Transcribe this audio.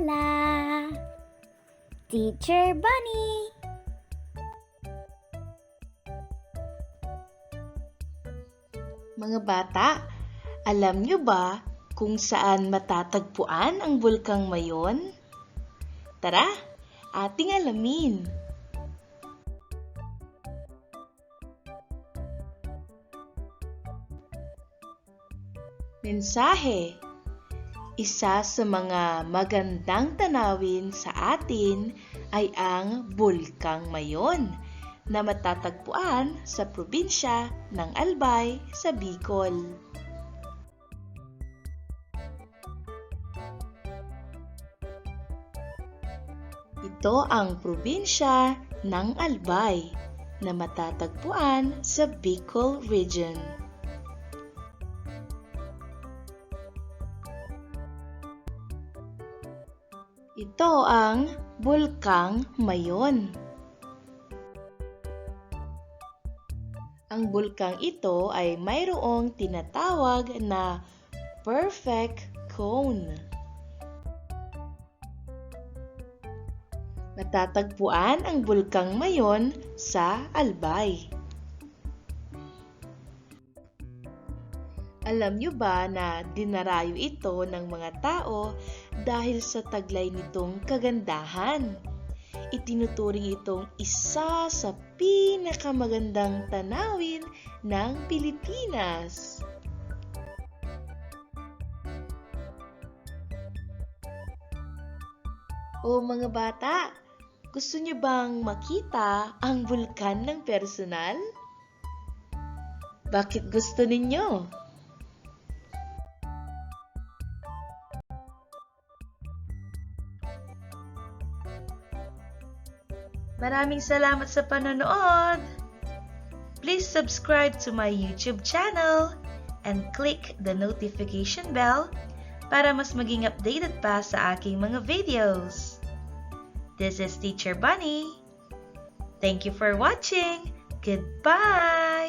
la. Teacher Bunny. Mga bata, alam nyo ba kung saan matatagpuan ang bulkang mayon? Tara, ating alamin. Mensahe Isa sa mga magandang tanawin sa atin ay ang Bulkang Mayon na matatagpuan sa probinsya ng Albay sa Bicol. Ito ang probinsya ng Albay na matatagpuan sa Bicol Region. Ito ang Bulkang Mayon. Ang bulkang ito ay mayroong tinatawag na perfect cone. Matatagpuan ang bulkang mayon sa Albay. Alam nyo ba na dinarayo ito ng mga tao dahil sa taglay nitong kagandahan? itinuturing itong isa sa pinakamagandang tanawin ng Pilipinas. O mga bata, gusto niyo bang makita ang bulkan ng personal? Bakit gusto ninyo? Maraming salamat sa panonood! Please subscribe to my YouTube channel and click the notification bell para mas maging updated pa sa aking mga videos. This is Teacher Bunny. Thank you for watching. Goodbye!